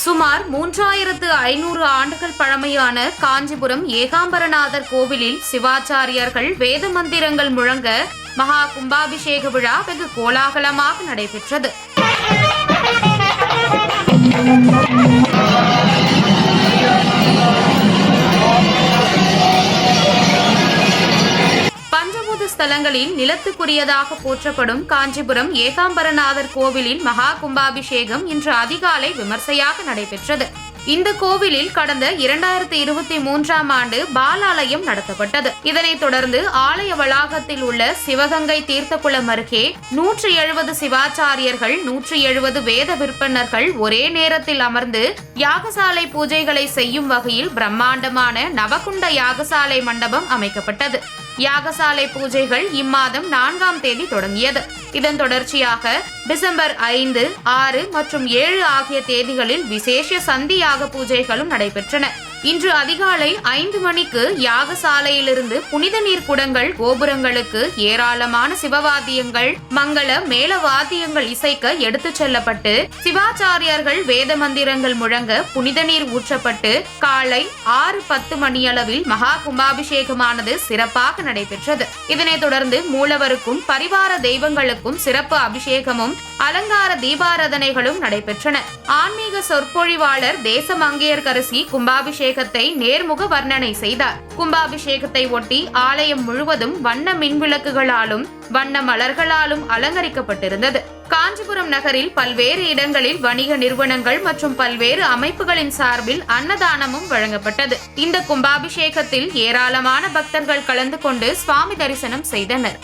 சுமார் மூன்றாயிரத்து ஐநூறு ஆண்டுகள் பழமையான காஞ்சிபுரம் ஏகாம்பரநாதர் கோவிலில் சிவாச்சாரியர்கள் வேத மந்திரங்கள் முழங்க மகா கும்பாபிஷேக விழா வெகு கோலாகலமாக நடைபெற்றது. ஸ்தலங்களில் நிலத்துக்குரியதாக போற்றப்படும் காஞ்சிபுரம் ஏகாம்பரநாதர் கோவிலில் மகா கும்பாபிஷேகம் இன்று அதிகாலை விமர்சையாக நடைபெற்றது. இந்த கோவிலில் கடந்த இரண்டாயிரத்தி இருபத்தி மூன்றாம் ஆண்டு பாலாலயம் நடத்தப்பட்டது. இதனைத் தொடர்ந்து ஆலய வளாகத்தில் உள்ள சிவகங்கை தீர்த்தக்குளம் அருகே நூற்றி எழுபது சிவாச்சாரியர்கள் நூற்றி எழுபது வேத விற்பனர்கள் ஒரே நேரத்தில் அமர்ந்து யாகசாலை பூஜைகளை செய்யும் வகையில் பிரம்மாண்டமான நவகுண்ட யாகசாலை மண்டபம் அமைக்கப்பட்டது. யாகசாலை பூஜைகள் இம்மாதம் நான்காம் தேதி தொடங்கியது. இதன் தொடர்ச்சியாக டிசம்பர் ஐந்து ஆறு மற்றும் ஏழு ஆகிய தேதிகளில் விசேஷ சந்தி யாக பூஜைகளும் நடைபெற்றன. இன்று அதிகாலை ஐந்து மணிக்கு யாகசாலையிலிருந்து புனித நீர் குடங்கள் கோபுரங்களுக்கு ஏராளமான சிவவாத்தியங்கள் மங்கள மேல வாத்தியங்கள் இசைக்க எடுத்துச் செல்லப்பட்டு சிவாச்சாரியர்கள் வேத மந்திரங்கள் முழங்க புனித நீர் ஊற்றப்பட்டு காலை ஆறு பத்து மணியளவில் மகா கும்பாபிஷேகமானது சிறப்பாக நடைபெற்றது. இதனைத் தொடர்ந்து மூலவருக்கும் பரிவார தெய்வங்களுக்கும் சிறப்பு அபிஷேகமும் அலங்கார தீபாராதனைகளும் நடைபெற்றன. ஆன்மீக சொற்பொழிவாளர் தேச மங்கையர்கரசி அபிஷேகத்தை நேர்முக வர்ணனை செய்தார். கும்பாபிஷேகத்தை ஒட்டி ஆலயம் முழுவதும் வண்ண மின்விளக்குகளாலும் வண்ண மலர்களாலும் அலங்கரிக்கப்பட்டிருந்தது. காஞ்சிபுரம் நகரில் பல்வேறு இடங்களில் வணிக நிறுவனங்கள் மற்றும் பல்வேறு அமைப்புகளின் சார்பில் அன்னதானமும் வழங்கப்பட்டது. இந்த கும்பாபிஷேகத்தில் ஏராளமான பக்தர்கள் கலந்து கொண்டு சுவாமி தரிசனம் செய்தனர்.